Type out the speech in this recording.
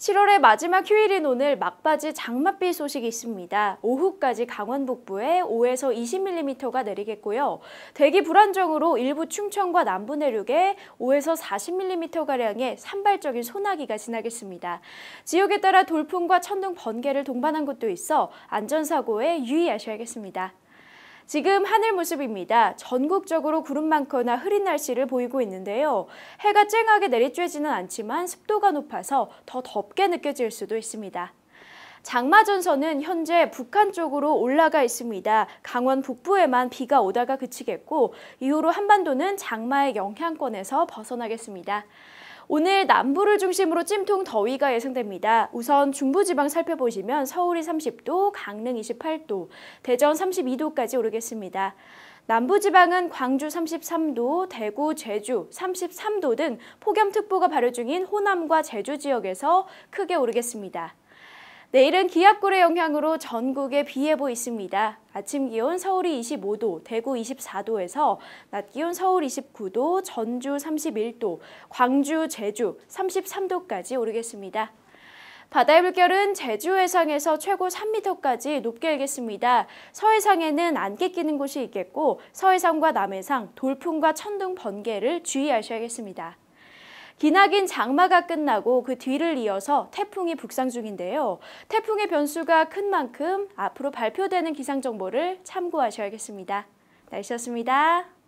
7월의 마지막 휴일인 오늘 막바지 장맛비 소식이 있습니다. 오후까지 강원 북부에 5에서 20mm가 내리겠고요. 대기 불안정으로 일부 충청과 남부 내륙에 5에서 40mm가량의 산발적인 소나기가 지나겠습니다. 지역에 따라 돌풍과 천둥 번개를 동반한 곳도 있어 안전사고에 유의하셔야겠습니다. 지금 하늘 모습입니다. 전국적으로 구름 많거나 흐린 날씨를 보이고 있는데요. 해가 쨍하게 내리쬐지는 않지만 습도가 높아서 더 덥게 느껴질 수도 있습니다. 장마 전선은 현재 북한 쪽으로 올라가 있습니다. 강원 북부에만 비가 오다가 그치겠고 이후로 한반도는 장마의 영향권에서 벗어나겠습니다. 오늘 남부를 중심으로 찜통 더위가 예상됩니다. 우선 중부지방 살펴보시면 서울이 30도, 강릉 28도, 대전 32도까지 오르겠습니다. 남부지방은 광주 33도, 대구, 제주 33도 등 폭염특보가 발효 중인 호남과 제주 지역에서 크게 오르겠습니다. 내일은 기압골의 영향으로 전국에 비 예보 있습니다. 아침 기온 서울이 25도, 대구 24도에서 낮 기온 서울 29도, 전주 31도, 광주, 제주 33도까지 오르겠습니다. 바다의 물결은 제주 해상에서 최고 3m까지 높게 일겠습니다. 서해상에는 안개 끼는 곳이 있겠고 서해상과 남해상, 돌풍과 천둥 번개를 주의하셔야겠습니다. 기나긴 장마가 끝나고 그 뒤를 이어서 태풍이 북상 중인데요. 태풍의 변수가 큰 만큼 앞으로 발표되는 기상 정보를 참고하셔야겠습니다. 날씨였습니다.